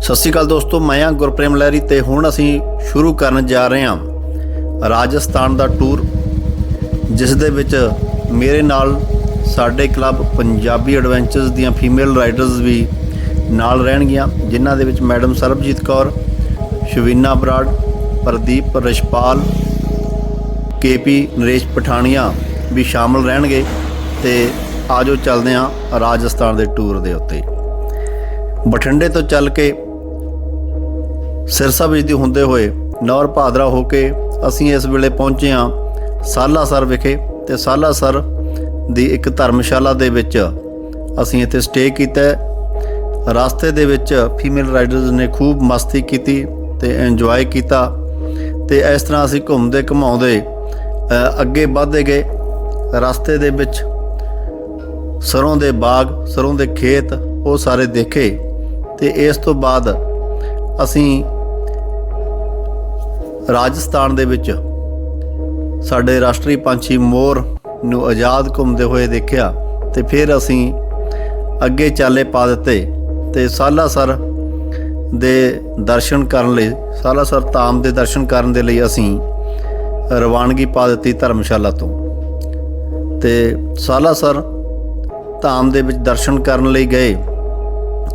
ਸਤਿ ਸ਼੍ਰੀ ਅਕਾਲ ਦੋਸਤੋ, ਮੈਂ ਹਾਂ ਗੁਰਪ੍ਰੇਮ ਲਹਿਰੀ ਤੇ ਹੁਣ ਅਸੀਂ ਸ਼ੁਰੂ ਕਰਨ ਜਾ ਰਹੇ ਹਾਂ ਰਾਜਸਥਾਨ ਦਾ ਟੂਰ, ਜਿਸ ਦੇ ਵਿੱਚ ਮੇਰੇ ਨਾਲ ਸਾਡੇ ਕਲੱਬ ਪੰਜਾਬੀ ਐਡਵੈਂਚਰਸ ਦੀਆਂ ਫੀਮੇਲ ਰਾਈਡਰਸ ਵੀ ਨਾਲ ਰਹਿਣਗੀਆਂ, ਜਿਨ੍ਹਾਂ ਦੇ ਵਿੱਚ ਮੈਡਮ ਸਰਬਜੀਤ ਕੌਰ, ਸ਼ਵੀਨਾ ਬਰਾੜ, ਪ੍ਰਦੀਪ ਰਿਸ਼ਪਾਲ ਕੇਪੀ ਨਰੇਸ਼ ਪਠਾਨੀਆ ਵੀ ਸ਼ਾਮਲ ਰਹਿਣਗੇ ਤੇ ਆਜੋ ਚੱਲਦੇ ਹਾਂ ਰਾਜਸਥਾਨ ਦੇ ਟੂਰ ਦੇ ਉੱਤੇ। ਬਠਿੰਡੇ ਤੋਂ ਚੱਲ ਕੇ ਸਿਰਸਾ ਵਿੱਚ ਦੀ ਹੁੰਦੇ ਹੋਏ ਨੌਰ ਭਾਦਰਾ ਹੋ ਕੇ ਅਸੀਂ ਇਸ ਵੇਲੇ ਪਹੁੰਚੇ ਹਾਂ ਸਾਲਾਸਰ ਵਿਖੇ ਤੇ ਸਾਲਾਸਰ ਦੀ ਇੱਕ ਧਰਮਸ਼ਾਲਾ ਦੇ ਵਿੱਚ ਅਸੀਂ ਇੱਥੇ ਸਟੇ ਕੀਤਾ ਰਸਤੇ ਦੇ ਵਿੱਚ ਫੀਮੇਲ ਰਾਈਡਰਸ ਨੇ ਖੂਬ ਮਸਤੀ ਕੀਤੀ ਤੇ ਇੰਜੋਏ ਕੀਤਾ ਤੇ ਇਸ ਤਰ੍ਹਾਂ ਅਸੀਂ ਘੁੰਮਦੇ ਘਮਾਉਂਦੇ ਅੱਗੇ ਵਧਦੇ ਗਏ। ਰਸਤੇ ਦੇ ਵਿੱਚ ਸਰੋਂ ਦੇ ਬਾਗ, ਸਰੋਂ ਦੇ ਖੇਤ ਉਹ ਸਾਰੇ ਦੇਖੇ ਤੇ ਇਸ ਤੋਂ ਬਾਅਦ ਅਸੀਂ ਰਾਜਸਥਾਨ ਦੇ ਵਿੱਚ ਸਾਡੇ ਰਾਸ਼ਟਰੀ ਪੰਛੀ ਮੋਰ ਨੂੰ ਆਜ਼ਾਦ ਘੁੰਮਦੇ ਹੋਏ ਦੇਖਿਆ ਤੇ ਫਿਰ ਅਸੀਂ ਅੱਗੇ ਚਾਲੇ ਪਾ ਦਿੱਤੇ ਤੇ ਸਾਲਾਸਰ ਦੇ ਦਰਸ਼ਨ ਕਰਨ ਲਈ, ਸਾਲਾਸਰ ਧਾਮ ਦੇ ਦਰਸ਼ਨ ਕਰਨ ਦੇ ਲਈ ਅਸੀਂ ਰਵਾਨਗੀ ਪਾ ਦਿੱਤੀ ਧਰਮਸ਼ਾਲਾ ਤੋਂ। ਤੇ ਸਾਲਾਸਰ ਧਾਮ ਦੇ ਵਿੱਚ ਦਰਸ਼ਨ ਕਰਨ ਲਈ ਗਏ।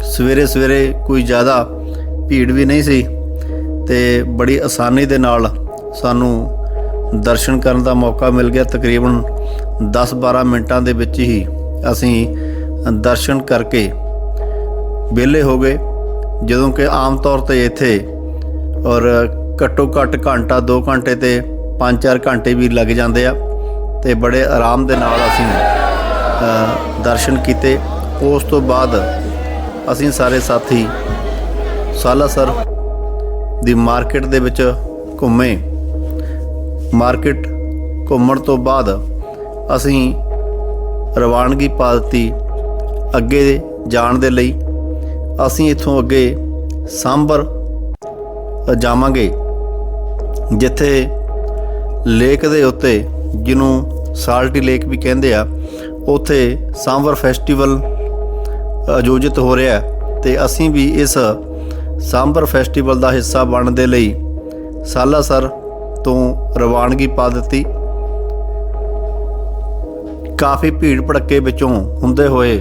ਸਵੇਰੇ ਸਵੇਰੇ ਕੋਈ ਜ਼ਿਆਦਾ ਭੀੜ ਵੀ ਨਹੀਂ ਸੀ। ਤੇ ਬੜੀ ਆਸਾਨੀ ਦੇ ਨਾਲ ਸਾਨੂੰ ਦਰਸ਼ਨ ਕਰਨ ਦਾ ਮੌਕਾ ਮਿਲ ਗਿਆ। ਤਕਰੀਬਨ 10-12 ਮਿੰਟਾਂ ਦੇ ਵਿੱਚ ਹੀ ਅਸੀਂ ਦਰਸ਼ਨ ਕਰਕੇ ਵਿਹਲੇ ਹੋ ਗਏ। ਜਦੋਂ ਕਿ ਆਮ ਤੌਰ ਤੇ ਇੱਥੇ ਔਰ ਘੱਟੋ ਘੱਟ ਘੰਟਾ 2 ਘੰਟੇ ਤੇ 5-4 ਘੰਟੇ ਵੀ ਲੱਗ ਜਾਂਦੇ ਆ ਤੇ ਬੜੇ ਆਰਾਮ ਦੇ ਨਾਲ ਅਸੀਂ ਦਰਸ਼ਨ ਕੀਤੇ। ਉਸ ਤੋਂ ਬਾਅਦ ਅਸੀਂ ਸਾਰੇ ਸਾਥੀ, ਸਾਲਾਸਰ ਦੀ ਮਾਰਕੀਟ ਦੇ ਵਿੱਚ ਘੁੰਮੇ। ਮਾਰਕੀਟ ਘੁੰਮਣ ਤੋਂ ਬਾਅਦ ਅਸੀਂ ਰਵਾਨਗੀ ਪਾ ਦਿੱਤੀ ਅੱਗੇ ਜਾਣ ਦੇ ਲਈ। ਅਸੀਂ ਇੱਥੋਂ ਅੱਗੇ ਸਾਂਬਰ ਜਾਵਾਂਗੇ, ਜਿੱਥੇ ਲੇਕ ਦੇ ਉੱਤੇ ਜਿਹਨੂੰ ਸਾਲਟੀ ਲੇਕ ਵੀ ਕਹਿੰਦੇ ਆ, ਉੱਥੇ ਸਾਂਬਰ ਫੈਸਟੀਵਲ ਆਯੋਜਿਤ ਹੋ ਰਿਹਾ ਹੈ ਤੇ ਅਸੀਂ ਵੀ ਇਸ ਸਾਂਬਰ ਫੈਸਟੀਵਲ ਦਾ ਹਿੱਸਾ ਬਣਨ ਦੇ ਲਈ ਸਾਲਾਸਰ ਤੋਂ ਰਵਾਨਗੀ ਪਾ ਦਿੱਤੀ। ਕਾਫੀ ਭੀੜ ਭੜੱਕੇ ਵਿੱਚੋਂ ਹੁੰਦੇ ਹੋਏ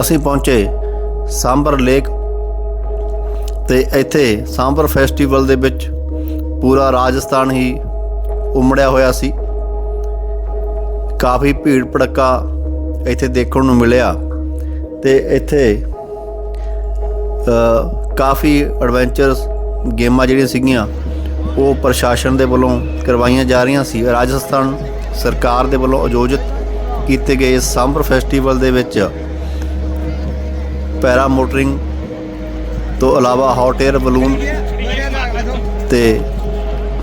ਅਸੀਂ ਪਹੁੰਚੇ ਸਾਂਬਰ ਲੇਕ ਤੇ ਇੱਥੇ ਸਾਂਬਰ ਫੈਸਟੀਵਲ ਦੇ ਵਿੱਚ ਪੂਰਾ ਰਾਜਸਥਾਨ ਹੀ ਉਮੜਿਆ ਹੋਇਆ ਸੀ। ਕਾਫੀ ਭੀੜ ਭੜੱਕਾ ਇੱਥੇ ਦੇਖਣ ਨੂੰ ਮਿਲਿਆ ਤੇ ਇੱਥੇ ਕਾਫੀ ਐਡਵੈਂਚਰਸ ਗੇਮਾਂ ਜਿਹੜੀਆਂ ਸੀਗੀਆਂ, ਉਹ ਪ੍ਰਸ਼ਾਸਨ ਦੇ ਵੱਲੋਂ ਕਰਵਾਈਆਂ ਜਾ ਰਹੀਆਂ ਸੀ। ਰਾਜਸਥਾਨ ਸਰਕਾਰ ਦੇ ਵੱਲੋਂ ਆਯੋਜਿਤ ਕੀਤੇ ਗਏ ਇਸ ਸਾਂਬਰ ਫੈਸਟੀਵਲ ਦੇ ਵਿੱਚ ਪੈਰਾ ਮੋਟਰਿੰਗ ਤੋਂ ਇਲਾਵਾ ਹੌਟ 에ਅਰ ਬਲੂਨ ਤੇ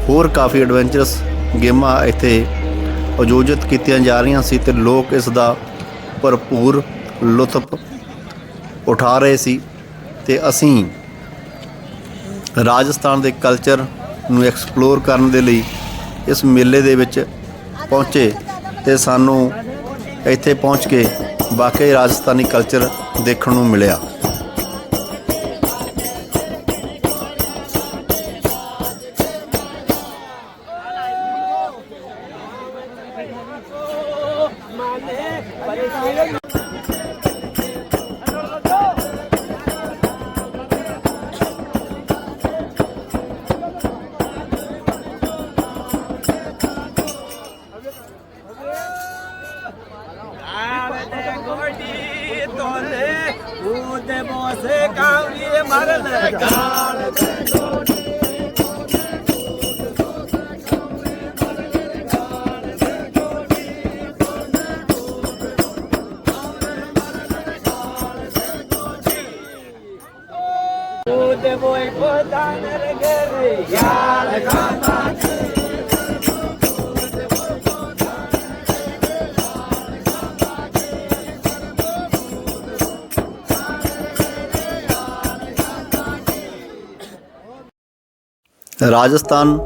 ਹੋਰ ਕਾਫੀ ਐਡਵੈਂਚਰਸ ਗੇਮਾਂ ਇੱਥੇ ਆਯੋਜਿਤ ਕੀਤੀਆਂ ਜਾ ਰਹੀਆਂ ਸੀ ਤੇ ਲੋਕ ਇਸ ਦਾ ਭਰਪੂਰ ਲੁਤਫ ਉਠਾ ਰਹੇ ਸੀ। ਤੇ ਅਸੀਂ ਰਾਜਸਥਾਨ ਦੇ ਕਲਚਰ ਨੂੰ ਐਕਸਪਲੋਰ ਕਰਨ ਦੇ ਲਈ ਇਸ ਮੇਲੇ ਦੇ ਵਿੱਚ ਪਹੁੰਚੇ ਤੇ ਸਾਨੂੰ ਇੱਥੇ ਪਹੁੰਚ ਕੇ ਵਾਕਈ ਰਾਜਸਥਾਨੀ ਕਲਚਰ ਦੇਖਣ ਨੂੰ ਮਿਲਿਆ। ભૂત બોસે કાવલી મરલ ગાળ ભૂત બોય પોતાને ઘરે યાદ ખાતા ਰਾਜਸਥਾਨ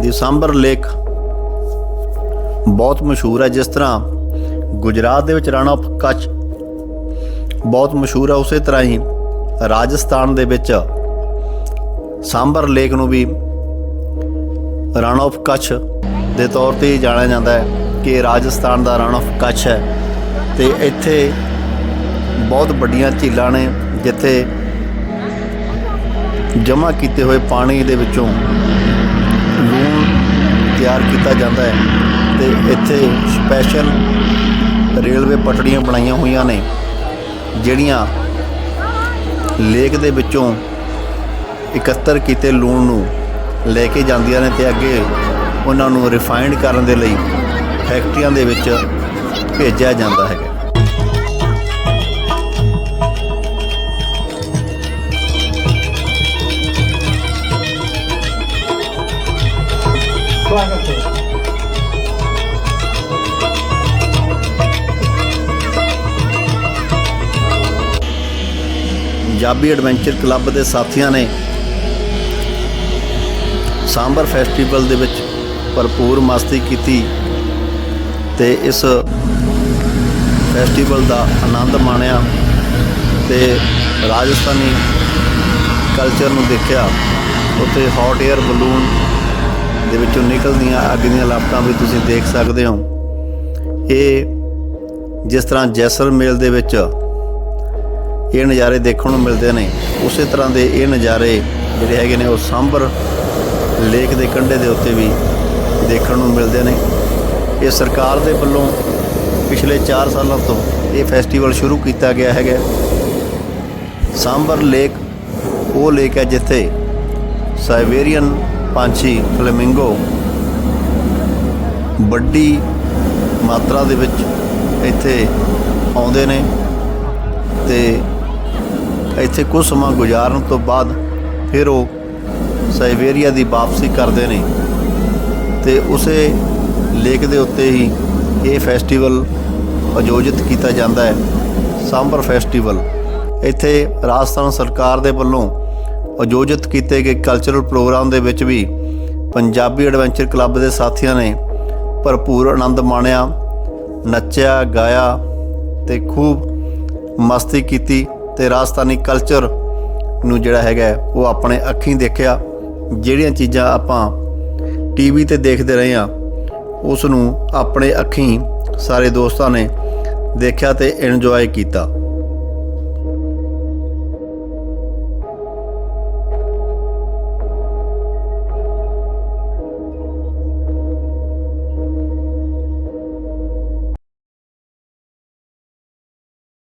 ਦੀ ਸਾਂਬਰ ਲੇਕ ਬਹੁਤ ਮਸ਼ਹੂਰ ਹੈ, ਜਿਸ ਤਰ੍ਹਾਂ ਗੁਜਰਾਤ ਦੇ ਵਿੱਚ ਰਾਣਾ ਆਫ ਕੱਚ ਬਹੁਤ ਮਸ਼ਹੂਰ ਹੈ, ਉਸੇ ਤਰ੍ਹਾਂ ਹੀ ਰਾਜਸਥਾਨ ਦੇ ਵਿੱਚ ਸਾਂਬਰ ਲੇਕ ਨੂੰ ਵੀ ਰਣ ਆਫ ਕੱਛ ਦੇ ਤੌਰ ਤੇ ਜਾਣਿਆ ਜਾਂਦਾ ਹੈ ਕਿ ਰਾਜਸਥਾਨ ਦਾ ਰਣ ਆਫ ਕੱਛ ਹੈ ਤੇ ਇੱਥੇ ਬਹੁਤ ਵੱਡੀਆਂ ਝੀਲਾਂ ਨੇ, ਜਿੱਥੇ ਜਮ੍ਹਾਂ ਕੀਤੇ ਹੋਏ ਪਾਣੀ ਦੇ ਵਿੱਚੋਂ ਲੂਣ ਤਿਆਰ ਕੀਤਾ ਜਾਂਦਾ ਹੈ ਤੇ ਇੱਥੇ ਸਪੈਸ਼ਲ ਰੇਲਵੇ ਪਟੜੀਆਂ ਬਣਾਈਆਂ ਹੋਈਆਂ ਨੇ, ਜਿਹੜੀਆਂ ਲੇਕ ਦੇ ਵਿੱਚੋਂ ਇਕੱਤਰ ਕੀਤੇ ਲੂਣ ਨੂੰ ਲੈ ਕੇ ਜਾਂਦੀਆਂ ਨੇ ਤੇ ਅੱਗੇ ਉਹਨਾਂ ਨੂੰ ਰਿਫਾਈਨਡ ਕਰਨ ਦੇ ਲਈ ਫੈਕਟਰੀਆਂ ਦੇ ਵਿੱਚ ਭੇਜਿਆ ਜਾਂਦਾ ਹੈ ਪੰਜਾਬੀ ਐਡਵੈਂਚਰ ਕਲੱਬ ਦੇ ਸਾਥੀਆਂ ਨੇ ਸਾਂਬਰ ਫੈਸਟੀਵਲ ਦੇ ਵਿੱਚ ਭਰਪੂਰ ਮਸਤੀ ਕੀਤੀ ਤੇ ਇਸ ਫੈਸਟੀਵਲ ਦਾ ਆਨੰਦ ਮਾਣਿਆ ਤੇ ਰਾਜਸਥਾਨੀ ਕਲਚਰ ਨੂੰ ਦੇਖਿਆ, ਉੱਥੇ ਹੌਟ 에ਅਰ ਬਲੂਨ ਦੇ ਵਿੱਚੋਂ ਨਿਕਲਦੀਆਂ ਅੱਗ ਦੀਆਂ ਲਾਪਟਾਂ ਵੀ ਤੁਸੀਂ ਦੇਖ ਸਕਦੇ ਹੋ। ਇਹ ਜਿਸ ਤਰ੍ਹਾਂ ਜੈਸਲਮੇਰ ਦੇ ਵਿੱਚ ਇਹ ਨਜ਼ਾਰੇ ਦੇਖਣ ਨੂੰ ਮਿਲਦੇ ਨੇ। ਉਸੇ ਤਰ੍ਹਾਂ ਦੇ ਇਹ ਨਜ਼ਾਰੇ ਜਿਹੜੇ ਹੈਗੇ ਨੇ, ਉਹ ਸਾਂਬਰ ਲੇਕ ਦੇ ਕੰਢੇ ਦੇ ਉੱਤੇ ਵੀ ਦੇਖਣ ਨੂੰ ਮਿਲਦੇ ਨੇ। ਇਹ ਸਰਕਾਰ ਦੇ ਵੱਲੋਂ ਪਿਛਲੇ 4 ਸਾਲਾਂ ਤੋਂ ਇਹ ਫੈਸਟੀਵਲ ਸ਼ੁਰੂ ਕੀਤਾ ਗਿਆ ਹੈਗਾ। ਸਾਂਬਰ ਲੇਕ, ਉਹ ਲੇਕ ਹੈ ਜਿੱਥੇ ਸਾਈਬੇਰੀਅਨ ਪੰਛੀ ਫਲੇਮਿੰਗੋ ਵੱਡੀ ਮਾਤਰਾ ਦੇ ਵਿੱਚ ਇੱਥੇ ਆਉਂਦੇ ਨੇ ਤੇ ਇੱਥੇ ਕੁਝ ਸਮਾਂ ਗੁਜ਼ਾਰਨ ਤੋਂ ਬਾਅਦ ਫਿਰ ਉਹ ਸਾਈਬੇਰੀਆ ਦੀ ਵਾਪਸੀ ਕਰਦੇ ਨੇ ਤੇ ਉਸੇ ਲੇਕ ਦੇ ਉੱਤੇ ਹੀ ਇਹ ਫੈਸਟੀਵਲ ਆਯੋਜਿਤ ਕੀਤਾ ਜਾਂਦਾ ਹੈ, ਸਾਂਬਰ ਫੈਸਟੀਵਲ। ਇੱਥੇ ਰਾਜਸਥਾਨ ਸਰਕਾਰ ਦੇ ਵੱਲੋਂ ਆਯੋਜਿਤ ਕੀਤੇ ਗਏ ਕਲਚਰਲ ਪ੍ਰੋਗਰਾਮ ਦੇ ਵਿੱਚ ਵੀ ਪੰਜਾਬੀ ਐਡਵੈਂਚਰ ਕਲੱਬ ਦੇ ਸਾਥੀਆਂ ਨੇ ਭਰਪੂਰ ਆਨੰਦ ਮਾਣਿਆ, ਨੱਚਿਆ, ਗਾਇਆ ਤੇ ਖੂਬ ਮਸਤੀ ਕੀਤੀ। ਤੇ ਰਾਜਸਥਾਨੀ ਕਲਚਰ ਨੂੰ ਜਿਹੜਾ ਹੈਗਾ ਉਹ ਆਪਣੇ ਅੱਖੀਂ ਦੇਖਿਆ। ਜਿਹੜੀਆਂ ਚੀਜ਼ਾਂ ਆਪਾਂ ਟੀਵੀ ਤੇ ਦੇਖਦੇ ਰਹੇ ਆ ਉਸ ਨੂੰ ਆਪਣੇ ਅੱਖੀਂ ਸਾਰੇ ਦੋਸਤਾਂ ਨੇ ਦੇਖਿਆ ਤੇ ਇੰਜੋਏ ਕੀਤਾ।